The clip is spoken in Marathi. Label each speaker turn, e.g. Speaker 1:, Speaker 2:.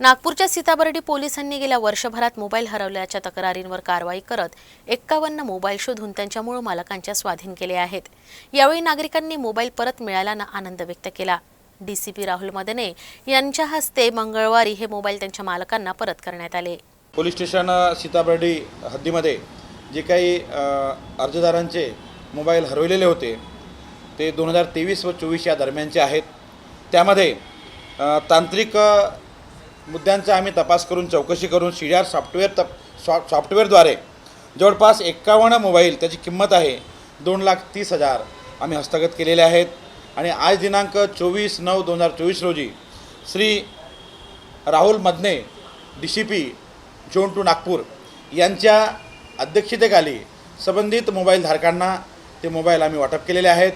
Speaker 1: नागपूरच्या सीताबर्डी पोलिसांनी गेल्या वर्षभरात मोबाईल हरवल्याच्या तक्रारींवर कारवाई करत एक्कावन्न मोबाईल शोधून त्यांच्या मूळ मालकांच्या स्वाधीन केले आहेत. यावेळी नागरिकांनी मोबाईल परत मिळाल्यानं आनंद व्यक्त केला. डीसीपी राहुल मदने यांच्या हस्ते मंगळवारी हे मोबाईल त्यांच्या मालकांना परत करण्यात आले.
Speaker 2: पोलीस स्टेशन सीताबर्डी हद्दीमध्ये जे काही अर्जदारांचे मोबाईल हरवलेले होते ते दोन हजार तेवीस व चोवीस या दरम्यानचे आहेत. त्यामध्ये तांत्रिक मुद्द्यांचा आम्ही तपास करून चौकशी करून सी डी आर सॉफ्टवेअर तप सॉ सॉफ्टवेअरद्वारे जवळपास एक्कावन्न मोबाईल त्याची किंमत आहे दोन लाख तीस हजार आम्ही हस्तगत केलेले आहेत. आणि आज दिनांक चोवीस नऊ दोन हजार चोवीस रोजी Shri Rahul Madne D C P zone two Nagpur यांच्या अध्यक्षतेखाली संबंधित मोबाईल धारकांना ते मोबाईल आम्ही वाटप केलेले आहेत.